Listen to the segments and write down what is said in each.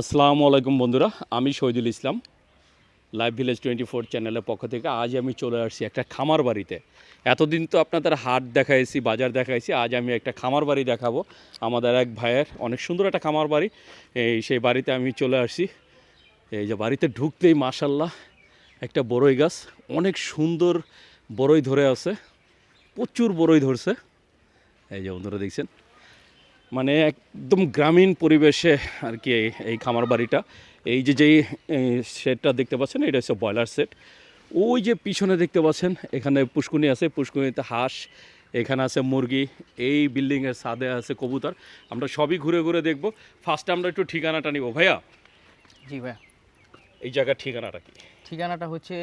আসসালামু আলাইকুম বন্ধুরা, আমি Shahidul Islam live village twenty four চ্যানেলের পক্ষ থেকে আজ আমি চলে আসছি একটা খামার বাড়িতে। এতদিন তো আপনাদের হাট দেখাইছি, বাজার দেখাইছি, আজ আমি একটা খামার বাড়ি দেখাবো। আমাদের এক ভাইয়ের অনেক সুন্দর একটা খামার বাড়ি, এই সেই বাড়িতে আমি চলে আসছি। এই যে বাড়িতে ঢুকতেই মাশাল্লাহ একটা বড়ই গাছ, অনেক সুন্দর বড়ই ধরে আছে, প্রচুর বড়ই ধরছে। এই যে বন্ধুরা দেখছেন মানে একদম গ্রামীণ পরিবেশে আর কি এই- খামার বাড়িটা। এই যে যেই সেটটা দেখতে পাচ্ছেন এটা হচ্ছে ব্রয়লার সেট ওই যে পিছনে দেখতে পাচ্ছেন এখানে পুষ্কুনি আছে পুষ্কুনিতে হাঁস এখানে আছে মুরগি এই বিল্ডিংয়ের ছাদে আছে কবুতর। আমরা সবই ঘুরে ঘুরে দেখব। ফার্স্টে আমরা একটু ঠিকানাটা নিব। ভাইয়া? জি ভাইয়া। এই জায়গার ঠিকানাটা কি? ঠিকানাটা হচ্ছে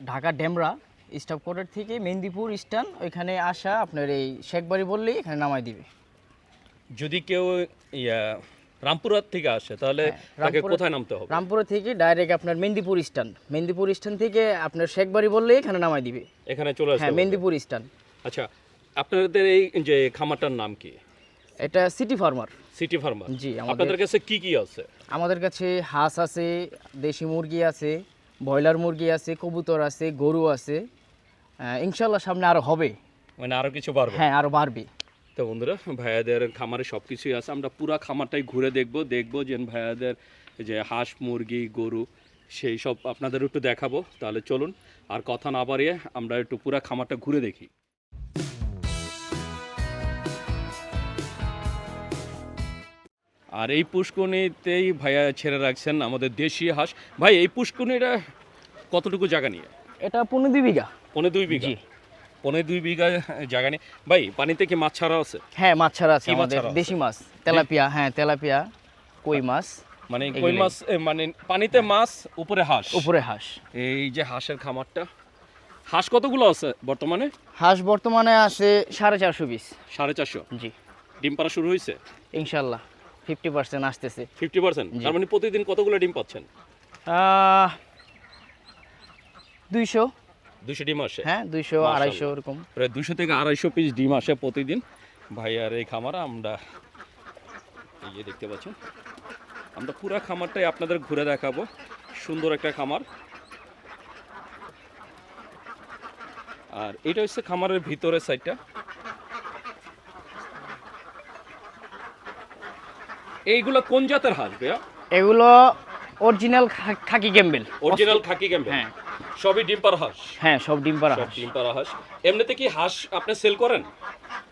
ঢাকা ডেমরা স্টাফ কোয়ার্টার থেকে মেহেন্দিপুর স্ট্যান্ড ওইখানে আসা আপনার এই শেখবাড়ি বললেই এখানে নামাই দিবে। যদি কেউ ইয়া রামপুরহাট থেকে আসে তাহলে হ্যাঁ, তাকে কোথায় নামতে হবে? রামপুরা থেকে ডাইরেক্ট আপনার মেহেন্দিপুর স্ট্যান্ড মেহেন্দিপুর স্ট্যান্ড থেকে আপনার শেখবাড়ি বললেই এখানে নামাই দিবে। এখানে চলে আসতে হ্যাঁ। মেহেন্দিপুর স্ট্যান্ড আচ্ছা আপনাদের এই যে খামারটার নাম কি? এটা সিটি ফার্মার সিটি ফার্মার জি, আমাদের- আপনাদের কাছে কি কি আছে? আমাদের কাছে হাঁস আছে দেশি মুরগি আছে ব্রয়লার মুরগি আছে কবুতর আছে গরু আছে। ইনশাল্লাহ সামনে আরও হবে। মানে আরও কিছু পারবে হ্যাঁ আরও বাড়বে। তো বন্ধুরা। ভাইয়াদের খামারে সব কিছুই আছে। আমরা পুরো খামারটাই ঘুরে দেখব। দেখব যে ভাইয়াদের যে হাঁস মুরগি গরু সেই সব আপনাদের একটু দেখাবো। তাহলে চলুন আর কথা না বাড়িয়ে আমরা একটু পুরো খামারটা ঘুরে দেখি। আর এই পুষ্কনিতেই ভাইয়া ছেড়ে রাখছেন আমাদের দেশি হাঁস। ভাই এই পুষ্কনিটা কতটুকু জায়গা নিয়ে? এটা পনেরো দুই বিঘা। পনেরো দুই বিঘা। পনেরো দুই বিঘা জায়গা নিয়ে ভাই পানিতে কি মাছ ছাড়া আছে? হ্যাঁ মাছ ছাড়া আছে আমাদের। দেশি মাছ তেলাপিয়া হ্যাঁ তেলাপিয়া কই মাছ? মানে কই মাছ মানে পানিতে মাছ উপরে হাঁস? উপরে হাঁস। এই যে হাঁসের খামারটা। হাঁস কতগুলো আছে বর্তমানে? হাঁস বর্তমানে আছে সাড়ে চারশো পিস। সাড়ে চারশো? জি। ডিম পাড়া শুরু হয়েছে? ইনশাল্লাহ ফিফটি পার্সেন্ট আসতেছে। Fifty percent? তার মানে প্রতিদিন কতগুলো ডিম পাচ্ছেন? দুইশো। দুশো ডিম আসে? হ্যাঁ মাশাআল্লাহ। আড়াইশো এরকম। প্রায় দুশো থেকে আড়াইশো পিস ডিম আসে প্রতিদিন। ভাই আর এই খামারা আমরা এই যে দেখতে পাচ্ছেন আমরা পুরা খামারটাই আপনাদের ঘুরে দেখাবো। সুন্দর একটা খামার। আর এটা হচ্ছে খামারের ভিতরের সাইডটা এইগুলো কোন জাতের হাঁস ভাইয়া? এগুলো original khaki Campbell. Original khaki হ্যাঁ। সবই ডিম পাড়া হাঁস হ্যাঁ সব ডিম পাড়া সব হাঁস ডিম পাড়া হাঁস এমনিতে কি হাঁস আপনি সেল করেন?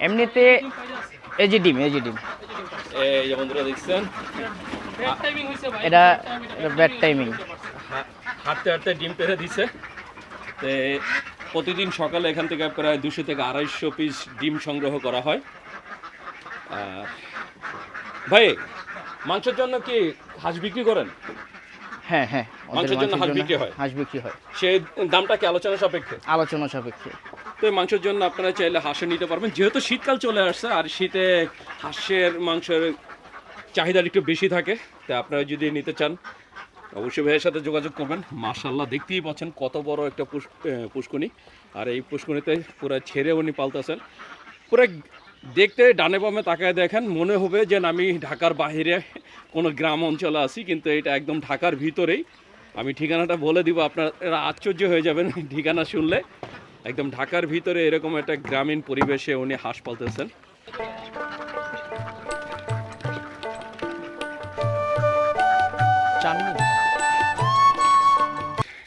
এমনিতে এই যে ডিম এই যে ডিম। এই যে বন্ধুরা দেখছেন এটা ব্যাড টাইমিং হাঁটতে হাঁটতে ডিম পেরে দিছে। তে প্রতিদিন সকালে এখান থেকে প্রায় দুশো থেকে আড়াইশো পিস ডিম সংগ্রহ করা হয়। ভাই মাংসের জন্য কি হাঁস বিক্রি করেন? হ্যাঁ হ্যাঁ মাংসের জন্য হাঁস বিক্রি হয়? হাঁস বিক্রি হয়। সেই দামটা কি আলোচনা সাপেক্ষে? আলোচনা সাপেক্ষে। তো মাংসের জন্য আপনারা চাইলে হাঁসে নিতে পারবেন। যেহেতু শীতকাল চলে আসছে আর শীতে হাঁসের মাংসের চাহিদা একটু বেশি থাকে তা আপনারা যদি নিতে চান অবশ্যই ভাইয়ের সাথে যোগাযোগ করবেন। মাশাল্লাহ দেখতেই পাচ্ছেন কত বড় একটা পুষ- পুষ্কনি আর এই পুষ্কনিতে পুরো ছেড়ে উনি পালতেছেন। পুরো দেখতে ডানে বামে তাকায় দেখেন মনে হবে যে আমি ঢাকার বাইরে কোনো গ্রাম অঞ্চলে আছি কিন্তু এটা একদম ঢাকার ভিতরেই। আমি ঠিকানাটা বলে দিব আপনারা আশ্চর্য হয়ে যাবেন ঠিকানা শুনলে। একদম ঢাকার ভিতরে এরকম একটা গ্রামীণ পরিবেশে উনি হাঁস পালতেছেন।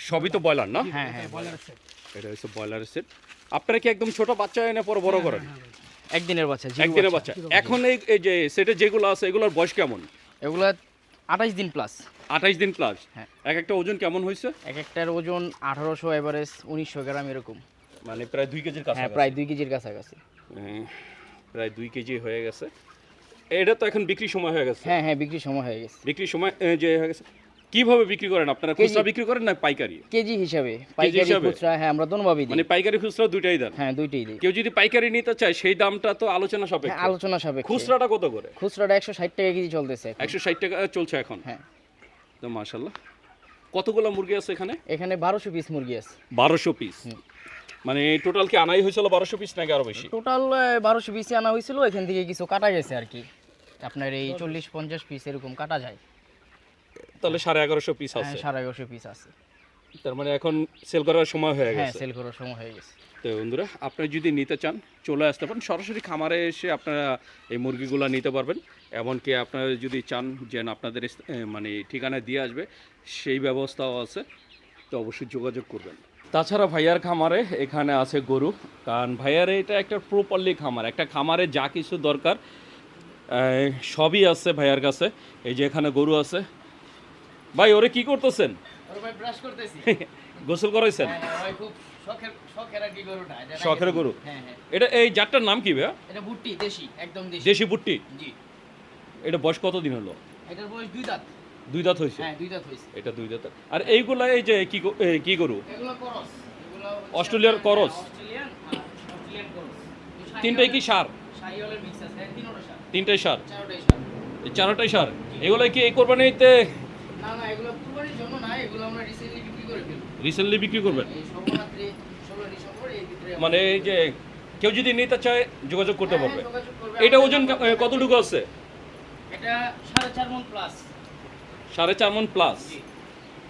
সবই তো ব্রয়লার না? হ্যাঁ হ্যাঁ এটা হচ্ছে ব্রয়লারের সেট। আপনারা কি একদম ছোট বাচ্চা এনে পরে বড় করেন? একদিনের বাচ্চা একদিনের বাচ্চা। এখন এই যে সেটে যেগুলো আছে এগুলোর বয়স কেমন? এগুলা আঠাইশ দিন প্লাস আঠাইশ দিন প্লাস হ্যাঁ। এক একটা ওজন কেমন হয়েছে? এক একটার ওজন আঠারোশো এভারেজ উনিশশো গ্রাম এরকম। মানে প্রায় দুই কেজির কাছে হ্যাঁ প্রায় দুই কেজির কাছাকাছি। প্রায় দুই কেজি হয়ে গেছে। এটা তো এখন বিক্রির সময় হয়ে গেছে? হ্যাঁ হ্যাঁ বিক্রির সময় হয়ে গেছে। বিক্রির সময় যে হয়ে গেছে। কীভাবে বিক্রি করেন? আপনারা খুচরা বিক্রি করেন না পাইকারি? কেজি হিসাবে। পাইকারি খুচরা হ্যাঁ আমরা দোনোভাবেই দিই। মানে পাইকারি খুচরা দুইটাই দেন? হ্যাঁ দুইটাই দিই। কেউ যদি পাইকারি নিতে চায় সেই দামটা তো আলোচনা হ্যাঁ সাপেক্ষে আলোচনা সাপেক্ষে। খুচরাটা কত করে? খুচরাটা একশো ষাট টাকা কেজি চলতেছে এখন। একশো ষাট টাকা চলছে এখন? হ্যাঁ। তো মাশাল্লাহ কতগুলো মুরগি আছে এখানে? এখানে বারোশো পিস মুরগি আছে। বারোশো পিস? মানে টোটাল কি আনাই হয়েছিল বারোশো পিস নাকি আরও বেশি? টোটাল বারোশো পিসই আনা হয়েছিল এখান থেকে কিছু কাটা গেছে আর কি। আপনার এই চল্লিশ পঞ্চাশ পিস এরকম কাটা যায়। তাহলে সাড়ে এগারোশো পিস হ্যাঁ আছে। সাড়ে এগারোশো পিস আছে। তার মানে এখন সেল করার সময় হয়ে হ্যাঁ গেছে। সেল করার সময় হয়ে গেছে। তো বন্ধুরা আপনারা যদি নিতে চান চলে আসতে পারেন। সরাসরি খামারে এসে আপনারা এই মুরগিগুলো নিতে পারবেন। এমনকি আপনারা যদি চান যে না আপনাদের মানে ঠিকানায় দিয়ে আসবে সেই ব্যবস্থাও আছে। তো অবশ্যই যোগাযোগ করবেন। তাছাড়া ভাইয়ার খামারে এখানে আছে গরু। কারণ ভাইয়ার এটা একটা প্রপারলি খামার। একটা খামারে যা কিছু দরকার সবই আছে ভাইয়ার কাছে। এই যে এখানে গরু আছে ভাই ওরে কি করতেছেন? ভাই গোসল করাইছেন? হ্যাঁ ভাই শখের গরু? হ্যাঁ হ্যাঁ। এটা এই জাতটার নাম কি ভাইয়া? এটা ভুট্টি দেশি একদম দেশি। দেশি বুট্টি জি। এটা বয়স কতদিন হলো? এটার বয়স দুই দাঁত। দুই দাঁত হয়েছে? হ্যাঁ দুই দাঁত এটা দুই দাঁত। আর এইগুলা এই যে কি কি গরু? এগুলো করস। অস্ট্রেলিয়ার করস? অস্ট্রেলিয়ান অস্ট্রেলিয়ান করস। তিনটাই কি সার? শাহিওয়ালের মিক্স আছে সার। তিনটাই সার? চারোটাই সার। চারোটাই সার? এগুলো কি এই কোরবানিতে না না এগুলো কুরবানির জন্য না এগুলো আমরা রিসেন্টলি বিক্রি করে ফেলব। রিসেন্টলি বিক্রি করবেন? মানে এই যে কেউ যদি নিতে চায় যোগাযোগ করতে হ্যাঁ, পারবে। এটা ওজন কতটুকু আছে? এটা সাড়ে চার মন প্লাস সাড়ে চার মন প্লাস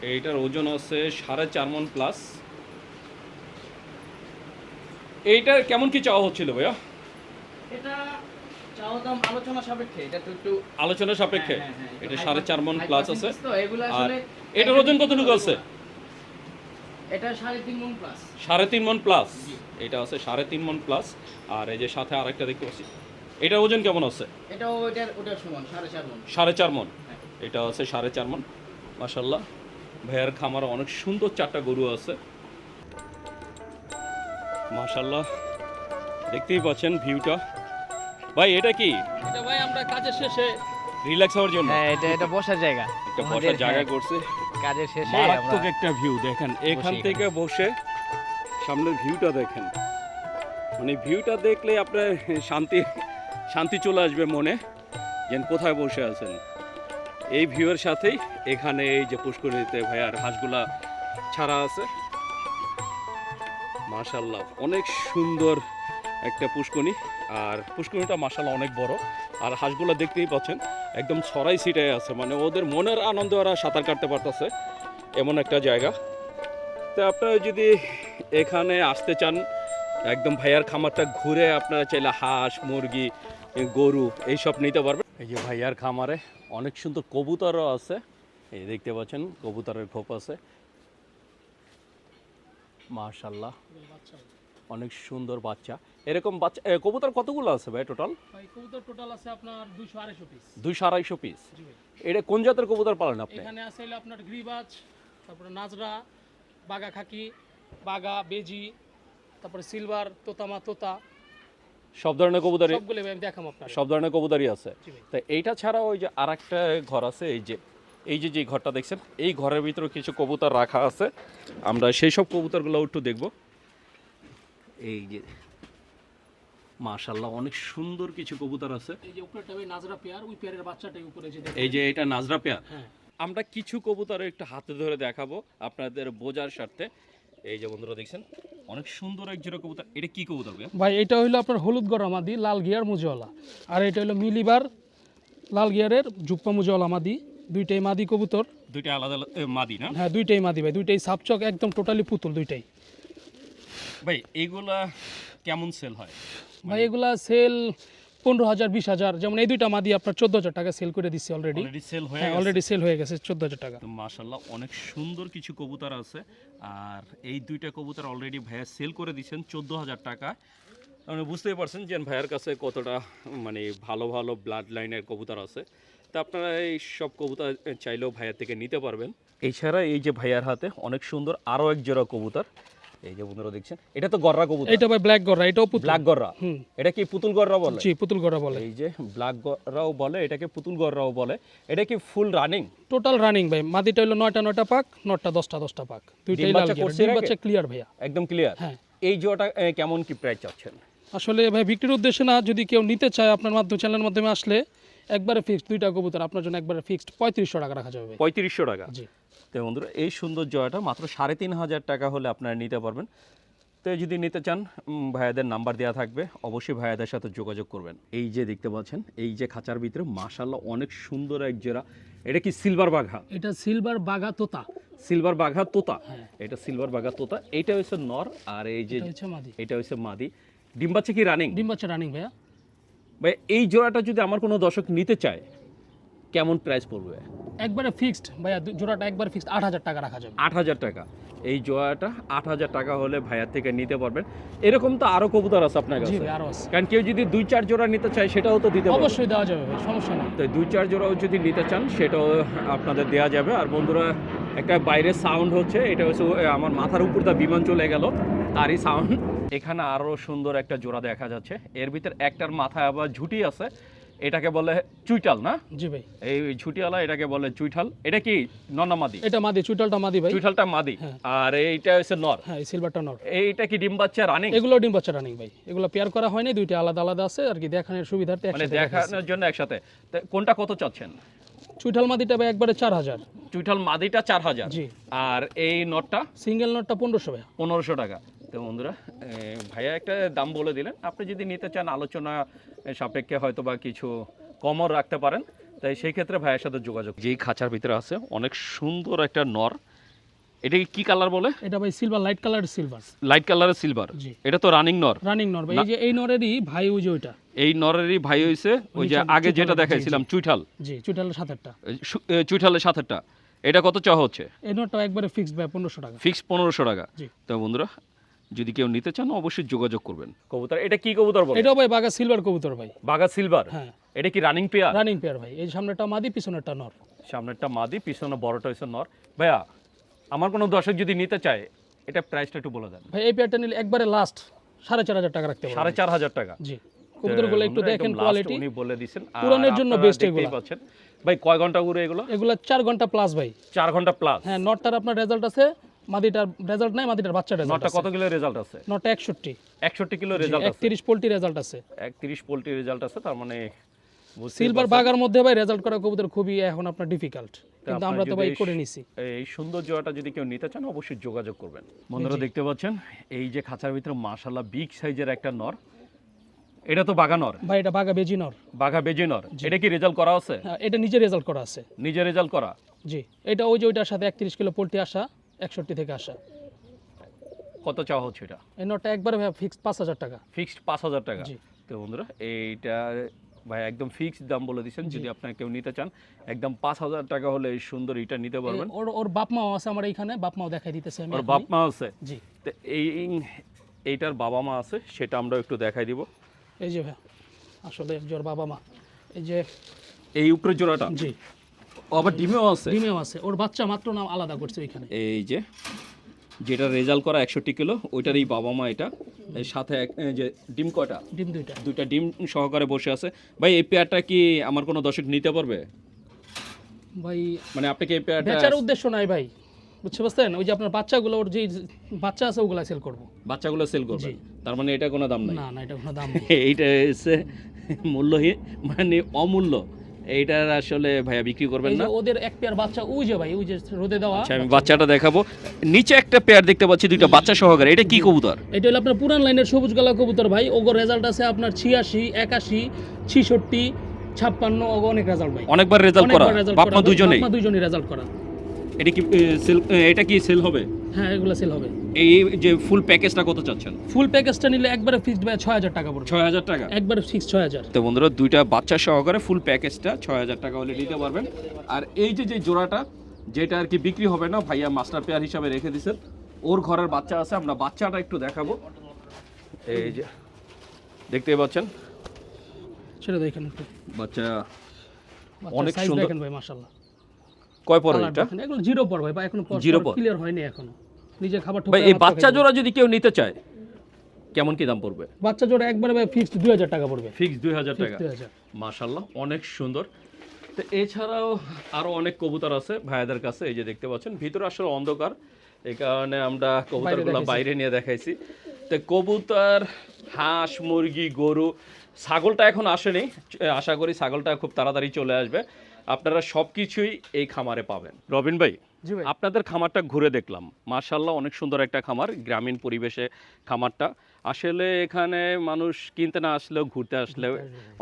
এইটার ওজন আছে সাড়ে চার মন প্লাস এইটার কেমন কি চাওয়া হচ্ছিল ভাইয়া? এটা আলোচনা সাপেক্ষে এটা তো একটু আলোচনা সাপেক্ষে। হ্যাঁ, হ্যাঁ, হ্যাঁ, এটা সাড়ে চার মন প্লাস আছে। আর এটার ওজন কতটুকু আছে? এটা সাড়ে তিন মন প্লাস সাড়ে তিন মন প্লাস এটা আছে সাড়ে তিন মন প্লাস আর এই যে সাথে আরেকটা দেখতে পাচ্ছি। এটার ওজন কেমন আছে? এটাও ওটার সমান সাড়ে চার মন। সাড়ে চার মন। এটা আছে সাড়ে চার মন। মাসাল্লাহ ভাইয়ার খামারে অনেক সুন্দর চারটা গরু আছে। মাশাল্লাহ দেখতেই পাচ্ছেন ভিউটা। ভাই এটা কি? এটা ভাই আমরা কাজের শেষে রিল্যাক্স হওয়ার জন্য? হ্যাঁ এটা এটা বসার জায়গা। একটা বসার জায়গা হ্যাঁ, করছে। কাজের শেষে মারাত্মক আমরা একটা ভিউ দেখেন। এখান থেকে বসে সামনের ভিউটা দেখেন। মানে ভিউটা দেখলে আপনার শান্তি শান্তি চলে আসবে মনে যেন কোথায় বসে আছেন। এই ভিউয়ের সাথেই এখানে এই যে পুষ্করিণীতে ভাইয়ার হাঁসগুলা ছাড়া আছে। মাশাল্লাহ অনেক সুন্দর একটা পুষ্করণী। আর পুষ্করণীটা মাশাল্লাহ অনেক বড়। আর হাঁসগুলা দেখতেই পাচ্ছেন, একদম ছড়াই ছিটাই আছে। মানে ওদের মনের আনন্দে ওরা সাঁতার কাটতে পারতেছে, এমন একটা জায়গা। তো আপনারা যদি এখানে আসতে চান, একদম ভাইয়ার খামারটা ঘুরে আপনারা চাইলে হাঁস, মুরগি, গরু এইসব নিতে পারবেন। এই যে ভাইয়ার খামারে অনেক সুন্দর কবুতরও আছে। এই দেখতে পাচ্ছেন, কবুতরের খোপ আছে। মাশাল্লাহ অনেক সুন্দর বাচ্চা। এরকম বাচ্চা কবুতর কতগুলো আছে ভাই টোটাল? ভাই কবুতর টোটাল আছে আপনার দুইশো আড়াইশো পিস দুইশো আড়াইশো পিস এটা কোন জাতের কবুতর পালন আপনি? এখানে আছে আপনার গ্রিবাজ তারপরে নাজরা বাগা খাকি বাগা বেজি তারপরে সিলভার তোতামা তোতা। সব ধরনের কবুতরই দেখাম আপনার সব ধরনের কবুতরই আছে। তো এইটা ছাড়া ওই যে আর একটা ঘর আছে এই যে এই যে যে ঘরটা দেখছেন এই ঘরের ভিতরে কিছু কবুতর রাখা আছে। আমরা সেই সব কবুতরগুলো একটু দেখব। এই যে মাশাল্লাহ অনেক সুন্দর কিছু কবুতর আছে। এই যে উপরেটা ভাই নাজরা পেয়ার ওই পেয়ারের বাচ্চাটাই উপরে যে দেখেন। এই যে এটা নাজরা পেয়ার। হ্যাঁ। আমরা কিছু কবুতর একটু হাতে ধরে দেখাবো আপনাদের বোঝার স্বার্থে। এই যে বন্ধুরা দেখছেন অনেক সুন্দর এক জোড়া কবুতর। এটা কি কবুতর? ভাই এটা হইল আপনার হলুদ গরম মাদি লাল গিয়ার মুজওয়ালা। আর এটা হলো মিলিবার লাল গিয়ারের জুপ্পা মুজওয়ালা মাদি দুইটাই মাদি কবুতর। দুইটা আলাদা মাদি না? হ্যাঁ দুইটাই মাদি ভাই দুইটাই সাপচক একদম টোটালি পুতুল দুইটাই। ভাই এইগুলা কেমন সেল হয়? ভাই এগুলা সেল পনেরো হাজার বিশ হাজার যেমন এই দুইটা মাদি আপনার চোদ্দ হাজার টাকা সেল করে দিচ্ছি অলরেডি সেল হয়ে হ্যাঁ গেছে। অলরেডি সেল হয়ে গেছে চোদ্দ হাজার টাকা। মাশাল্লাহ অনেক সুন্দর কিছু কবুতর আছে। আর এই দুইটা কবুতর অলরেডি ভাইয়া সেল করে দিয়েছেন চোদ্দ হাজার টাকা। মানে বুঝতেই পারছেন যে ভাইয়ার কাছে কতটা মানে ভালো ভালো ব্লাড লাইনের কবুতর আছে। তা আপনারা এই সব কবুতর চাইলেও ভাইয়ার থেকে নিতে পারবেন। এছাড়া এই যে ভাইয়ার হাতে অনেক সুন্দর আরও এক জোড়া কবুতর। এই যে বন্ধুরা দেখছেন এটা তো গররা কবুতর। এটা ভাই ব্ল্যাক গররা এটাও পুতুল। ব্ল্যাক গররা। এটা কি পুতুল গররা বলে? জি পুতুল গররা বলে। এই যে ব্ল্যাক গররাও বলে এটাকে পুতুল গররাও বলে। এটা কি ফুল রানিং টোটাল রানিং ভাই মাদিটা হলো নয়টা নয়টা পাক নটা দশটা দশটা পাক। দুইটাই লাল ডিম বাচ্চা ক্লিয়ার ভাইয়া। একদম ক্লিয়ার হ্যাঁ। এই জোড়াটা এ, কেমন কি প্রাইস চাচ্ছেন? আসলে ভাই বিক্রির উদ্দেশ্যে না যদি কেউ নিতে চায় আপনার মাধ্যমে চ্যানেলের মাধ্যমে আসলে একবারে ফিক্সড দুইটা কবুতর আপনার জন্য একবারে ফিক্সড পঁয়ত্রিশশো টাকা রাখা যাবে পঁয়ত্রিশশো টাকা। জি। তো বন্ধুরা এই সুন্দর জয়টা মাত্র সাড়ে তিন হাজার টাকা হলে আপনারা নিতে পারবেন। তো যদি নিতে চান ভাইয়াদের নাম্বার দেওয়া থাকবে অবশ্যই ভাইয়াদের সাথে যোগাযোগ করবেন। এই যে দেখতে পাচ্ছেন এই যে খাঁচার ভিতরে মাশাল্লাহ অনেক সুন্দর এক জোড়া এটা কি সিলভার বাঘা? এটা সিলভার বাঘা তোতা। সিলভার বাঘা তোতা? হ্যাঁ। এটা সিলভার বাঘা তোতা এইটা হচ্ছে নর আর এই যে এটা হচ্ছে মাদি। এটা হচ্ছে মাদি। ডিম বাচ্চা কি রানিং ডিম বাচ্চা রানিং ভাইয়া। ভাই এই জোড়াটা যদি আমার কোনো দর্শক নিতে চায় কেমন প্রাইস পড়বে? একবারে ফিক্সড ভাইয়া জোড়াটা একবারে ফিক্সড আট হাজার টাকা রাখা যাবে। আট হাজার টাকা। এই জোড়াটা আট হাজার টাকা হলে ভাইয়ার থেকে নিতে পারবেন। এরকম তো আরও কবুতর আছে আপনার কাছে। ভাই আরও আছে। কারণ কেউ যদি দুই চার জোড়া নিতে চায় সেটাও তো দিতে অবশ্যই দেওয়া যাবে সমস্যা নেই। তো দুই চার জোড়াও যদি নিতে চান সেটাও আপনাদের দেওয়া যাবে। আর বন্ধুরা একটা বাইরের সাউন্ড হচ্ছে এটা হচ্ছে আমার মাথার উপর দা বিমান চলে গেল তারই সাউন্ড এখানে আরও সুন্দর একটা জোড়া দেখা যাচ্ছে। এর ভিতর একটার মাথায় আবার ঝুটি আছে। এটাকে বলে চুইটাল না? জি ভাই। এই ঝুটিওয়ালা এটাকে বলে চুইঠাল। এটা কি ননামাদি এটা মাদি চুইটালটা মাদি ভাই। চুইঠালটা মাদি। হ্যাঁ। আর এইটা হচ্ছে নর। হ্যাঁ সিলভারটা নর। এইটা কি ডিম বাচ্চা রানিং এগুলো ডিম বাচ্চা রানিং ভাই। এগুলো পেয়ার করা হয়নি দুইটা আলাদা আলাদা আছে আর কি দেখানোর সুবিধার্থে মানে দেখানোর জন্য একসাথে। কোনটা কত চাচ্ছেন? চুইটাল মাদিটা ভাই একবারে চার হাজার। চুইঠাল মাদিটা চার হাজার। জি। আর এই নটটা সিঙ্গেল নটটা পনেরোশো ভাইয়া। পনেরোশো টাকা। তো বন্ধুরা ভাইয়া একটা দাম বলে দিলেন। আপনি যদি নিতে চান আলোচনা সাপেক্ষে হয়তো বা কিছু কমও রাখতে পারেন। তাই সেই ক্ষেত্রে ভাইয়ের সাথে যোগাযোগ যেই খাঁচার ভিতরে আছে অনেক সুন্দর একটা নর। এটা কি কালার বলে? এটা ভাই silver light colour silver light কালারের সিলভার এটা তো রানিং নর। রানিং নর ভাই। এই যে এই নরেরই ভাই ওই যে ওইটা। এই নরেরই ভাই হয়েছে ওই যে আগে যেটা দেখাইছিলাম চুইঠাল। জি চুইটালের সাথেরটা। এ, সু- এ, চুইঠালের এটা কত চাওয়া হচ্ছে? এই নটটা একবারে ফিক্সড ভাই পনেরোশো টাকা। ফিক্স পনেরোশো টাকা। তো বন্ধুরা যদি কেউ নিতে চান অবশ্যই যোগাযোগ করবেন। কবুতর এটা কি কবুতর বলে? এটাও ভাই বাগা সিলভার কবুতর ভাই। বাঘা সিলভার হ্যাঁ। এটা কি রানিং পেয়ার রানিং পেয়ার ভাই। এই সামনেটা মাদি পিছনেরটা নর। সামনেরটা মাদি পিছনে বড়টা হচ্ছে নর। ভাইয়া আমার কোনো দর্শক যদি নিতে চায় এটা প্রাইসটা একটু বলে দেন। ভাই এই পেয়ারটা নিলে একবারে লাস্ট সাড়ে চার হাজার টাকা রাখতে পারবেন সাড়ে চার হাজার টাকা। জি। কবুতরগুলো একটু দেখেন কোয়ালিটি উনি বলে আর পুরানের জন্য দেখতেই এগুলা। পাচ্ছেন। ভাই কয় ঘণ্টা ঘুরে এগুলো? এগুলো চার ঘণ্টা প্লাস ভাই। চার ঘণ্টা প্লাস হ্যাঁ নটটার আপনার রেজাল্ট আছে মাদিটার রেজাল্ট নাই মাদিটার বাচ্চা রেজাল্ট কত কিলো রেজাল্ট আছে? নটটা একষট্টি। একষট্টি কিলো রেজাল্ট আছে। একত্রিশ পোল্ট্রি রেজাল্ট আছে। একত্রিশ পোল্ট্রি রেজাল্ট আছে তার মানে সিলভার বাগার মধ্যে ভাই রেজাল্ট করা কবুতর খুবই এখন আপনার ডিফিকাল্ট কিন্তু আমরা তো ভাই করে নিছি। এই সুন্দর জোড়াটা যদি কেউ নিতে চান অবশ্যই যোগাযোগ করবেন। বন্ধুরা দেখতে পাচ্ছেন এই যে খাঁচার ভিতরে মাশাল্লাহ বিগ সাইজের একটা নর। এটা তো বাঘা নর? ভাই এটা বাগা বেজি নর। বাঘা বেজে নর। এটা কি রেজাল্ট করা আছে? হ্যাঁ, এটা নিজে রেজাল্ট করা আছে। নিজে রেজাল্ট করা? জি এটা ওই যে ওইটার সাথে একত্রিশ কিলো পোল্ট্রি আসা। একষট্টি থেকে আসা। কত চাওয়া হচ্ছে এটা? এই নটটা একবারে ভাই ফিক্স পাঁচ হাজার টাকা। ফিক্সড পাঁচ হাজার টাকা? জি। তো বন্ধুরা এইটা ভাই একদম ফিক্সড দাম বলে দিচ্ছেন যদি আপনার কেউ নিতে চান একদম পাঁচ হাজার টাকা হলে এই সুন্দর এটা নিতে পারবেন। ওর ওর বাপ মাও আছে আমার এইখানে বাপ মাও দেখাই দিতেছে আমি ওর বাপ মা আছে? জি। তো এই এইটার বাবা মা আছে সেটা আমরা একটু দেখাই দিব। এই যে ভাই আসলে একজন বাবা মা। এই যে এই উপরে জোড়াটা? জি। আবার ডিমেও আছে? ডিমেও আছে। ওর বাচ্চা মাত্র নাম আলাদা করছে ওইখানে। এই যে যেটা রেজাল্ট করা একষট্টি কিলো ওইটারই বাবা মা এটা। সাথে এক- যে ডিম কয়টা? ডিম দুইটা। দুইটা ডিম সহকারে বসে আছে। ভাই এই পেয়ারটা কি আমার কোনো দর্শক নিতে পারবে? ভাই মানে আপনি কি এই পেয়ারটা বেচার উদ্দেশ্য নাই ভাই। বুঝতে পারছেন? ওই যে আপনার বাচ্চাগুলো ওর যে বাচ্চা আছে ওগুলা সেল করব। বাচ্চাগুলো সেল করবে? তার মানে এটা কোনো দাম নাই? না না এটা কোনো দাম নেই। এইটা হচ্ছে মূল্যহীন মানে অমূল্য। এইটার আসলে ভাইয়া বিক্রি করবেন না। ওদের এক পেয়ার বাচ্চা ওই যে ভাই ওই যে রোদে দেওয়া। আচ্ছা আমি বাচ্চাটা দেখাবো। নিচে একটা পেয়ার দেখতে পাচ্ছি দুইটা বাচ্চা সহকারে। এটা কি কবুতর? এটা হলো আপনার পুরান লাইনের সবুজ গলা কবুতর ভাই। ওগো রেজাল্ট আছে আপনার ছিয়াশি একাশি ছিষট্টি ছাপ্পান্ন অনেক রেজাল্ট ভাই। অনেকবার রেজাল্ট করা। অনেকবার result বাপ করা। মা ভাই, দুজনেই দুজনেই রেজাল্ট করা। এটা কি সেল এটা কি সেল হবে? হ্যাঁ এগুলো সেল হবে। এই যে ফুল প্যাকেজটা কত চাচ্ছেন? ফুল প্যাকেজটা নিলে একবারে ফিক্সড ভাই ছয় হাজার টাকা পড়বে। ছয় হাজার টাকা? একবারে ফিক্স ছয় হাজার। তো বন্ধুরা দুইটা বাচ্চা সহকারে ফুল প্যাকেজটা ছয় হাজার টাকা হলে নিতে পারবেন। আর এই যে যে জোড়াটা যেটা আর কি বিক্রি হবে না ভাইয়া মাস্টার পেয়ার হিসাবে রেখে দিয়েছেন ওর ঘরের বাচ্চা আছে আমরা বাচ্চাটা একটু দেখাবো। এই যে দেখতেই পাচ্ছেন? সেটা দেখেন বাচ্চা অনেক অনেক সুন্দর। দেখেন ভাই মাশাআল্লাহ। কয় পরে এটা? এগুলো জিরো পর ভাই বা এখনও Zero পর। ক্লিয়ার হয়নি এখনও। নিজে খাবার ভাই এই বাচ্চা জোড়া যদি কেউ নিতে চায় কেমন কি দাম পড়বে? বাচ্চা জোড়া একবারে ভাই ফিক্সড দুই হাজার টাকা পড়বে। ফিক্স দুই হাজার টাকা। দুই হাজার। মাশাল্লাহ অনেক সুন্দর। তো এছাড়াও আরও অনেক কবুতর আছে ভাইয়াদের কাছে এই যে দেখতে পাচ্ছেন ভিতরে আসলে অন্ধকার এই কারণে আমরা কবুতরগুলো বাইরে নিয়ে দেখাইছি। তো কবুতর হাঁস মুরগি গরু ছাগলটা এখন আসেনি। আশা করি ছাগলটা খুব তাড়াতাড়ি চলে আসবে। আপনারা সব কিছুই এই খামারে পাবেন। রবিন ভাই আপনাদের খামারটা ঘুরে দেখলাম। মার্শাল্লাহ অনেক সুন্দর একটা খামার গ্রামীণ পরিবেশে খামারটা। আসলে এখানে মানুষ কিনতে না আসলেও ঘুরতে আসলেও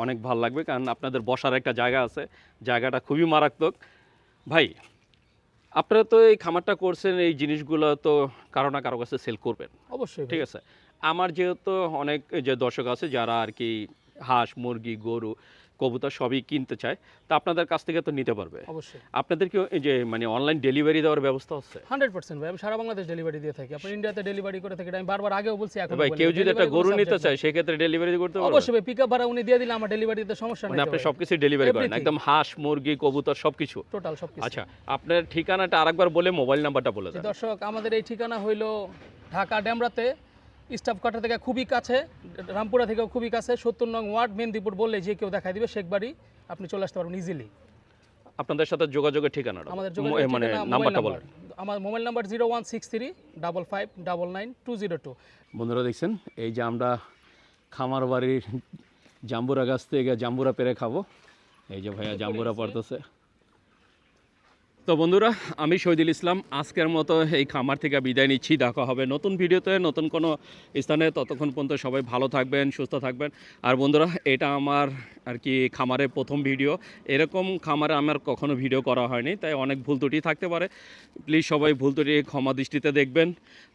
অনেক ভালো লাগবে কারণ আপনাদের বসার একটা জায়গা আছে। জায়গাটা খুবই মারাত্মক। ভাই আপনারা তো এই খামারটা করছেন এই জিনিসগুলো তো কারও না কারও কাছে সেল করবেন। অবশ্যই ঠিক আছে? আমার যেহেতু অনেক যে দর্শক আছে যারা আর কি হাঁস মুরগি গরু কবুতর সবই কিনতে চায় তা আপনাদের কাছ থেকে তো নিতে পারবে। অবশ্যই। আপনাদের কি যে মানে অনলাইন ডেলিভারি দেওয়ার ব্যবস্থা আছে হান্ড্রেড পার্সেন্ট ভাই আমি সারা বাংলাদেশ ডেলিভারি দিয়ে থাকি। আপনি ইন্ডিয়াতে ডেলিভারি করে থাকি আমি বারবার আগেও বলছি এখন ভাই কেউ যদি একটা গরু নিতে চায় সেক্ষেত্রে ডেলিভারি করতে পারবে। অবশ্যই ভাই পিক আপ ভাড়া উনি দিয়ে দিলে আমার ডেলিভারিতে সমস্যা মানে নেই আপনি সবকিছু ডেলিভারি করেন একদম হাঁস মুরগি কবুতর সবকিছু। টোটাল সব কিছু আচ্ছা আপনার ঠিকানাটা আরেকবার বলে মোবাইল নাম্বারটা বলে দেন। দর্শক আমাদের এই ঠিকানা হইল ঢাকা ড্যামরাতে স্টাফ কাটা থেকে খুবই কাছে রামপুরা থেকেও খুবই কাছে সত্তর নং ওয়ার্ড মেদিনীপুর বললে যে কেউ দেখাই দিবে শেখবাড়ি আপনি চলে আসতে পারবেন ইজিলি আপনাদের সাথে যোগাযোগের ঠিকানাটা আমাদের মানে মোবাইল নাম্বারটা নাম্বার। বলেন। আমার mobile number zero one six three double five double nine two zero two. বন্ধুরা দেখছেন এই যে আমরা খামার বাড়ির জাম্বুরা গাছ থেকে জাম্বুরা পেরে খাব। এই যে ভাইয়া জাম্বুরা পড়তেছে। তো বন্ধুরা, আমি শহীদুল ইসলাম। আজকের মতো এই খামার থেকে বিদায় নিচ্ছি। দেখা হবে নতুন ভিডিওতে, নতুন কোনো স্থানে। ততক্ষণ পর্যন্ত সবাই ভালো থাকবেন, সুস্থ থাকবেন। আর বন্ধুরা, এটা আমার আর কি খামারের প্রথম ভিডিও। এরকম খামারে আমার কখনো ভিডিও করা হয়নি, তাই অনেক ভুল ত্রুটি থাকতে পারে। প্লিজ সবাই ভুল ত্রুটি ক্ষমা দৃষ্টিতে দেখবেন।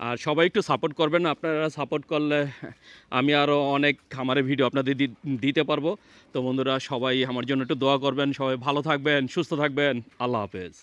আর সবাই একটু সাপোর্ট করবেন। আপনারা সাপোর্ট করলে আমি আরও অনেক খামারের ভিডিও আপনাদের দিতে পারব। তো বন্ধুরা, সবাই আমার জন্য একটু দোয়া করবেন। সবাই ভালো থাকবেন, সুস্থ থাকবেন। আল্লাহ হাফেজ।